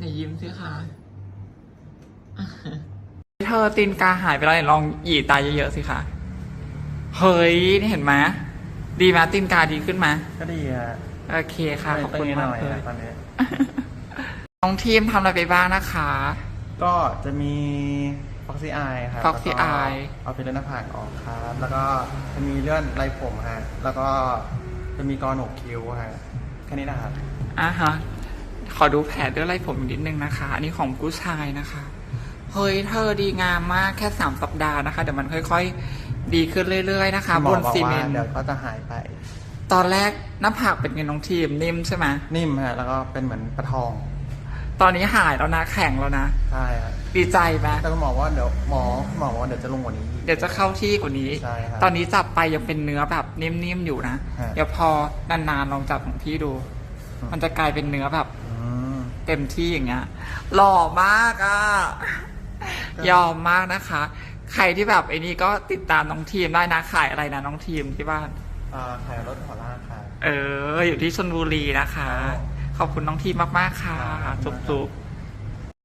ไหนยิ้มสิคะเธอตีนกาหายไปแล้วไหนลองหยีตาเยอะๆสิคะ เฮ้ย นี่เห็นไหมดีไหมตีนกาดีขึ้นไหมก็ดีฮะโอเคค่ะ ขอบคุณหมาน่กอยเลยฮะตอนนี้น้องทีมทำอะไรไปบ้างนะคะ ก็จะมี Foxy Eye ครับ Foxy Eye เอาฟิลเลอร์หน้าผากออกครับ แล้วก็จะมีเลื่อนไรผมฮะ แล้วก็จะมีกรอหนกคิ้วฮะ แค่นี้นะครับอะฮะ ขอดูแผลด้วยไรผมอีกนิดนึงนะคะ อันนี้ของผู้ชายนะคะ เฮ้ยเธอดีงามมากแค่สามสัปดาห์นะคะเดี๋ยวมันค่อย ๆ ดีขึ้นเรื่อย ๆ นะคะหมบอนบอกซีเมว่านต์เดี๋ยวก็จะหายไป ตอนแรกหน้าผากเป็นไงน้องทีมนิ่มใช่ไหมนิ่มฮะแล้วก็เป็นเหมือนปลาทอง ตอนนี้หายแล้วนะแข็งแล้วนะใช่ฮะดีใจไหมแต่คุณหมอว่าเดี๋ยวหมอหมอบอกว่าเดี๋ยวจะลงกว่านี้อีกเดี๋ยวจะเข้าที่กว่านี้ใช่ครับตอนนี้จับไปยังเป็นเนื้อแบบนิ่มๆอยู่นะฮะเดี๋ยวพอนานๆลองจับของพี่ดูอืมมันจะกลายเป็นเนื้อแบบอืม เต็มที่อย่างเงี้ยหล่อมากอะยอมมากนะคะ ใครที่แบบไอ้นี่ก็ติดตามน้องทีมได้นะขายอะไรนะน้องทีมที่บ้าน อ่าขายรถหัวลากค่ะ เออ อยู่ที่ชนบุรีนะคะ ขอบคุณน้องทีมมากๆค่ะครับจุ๊บๆ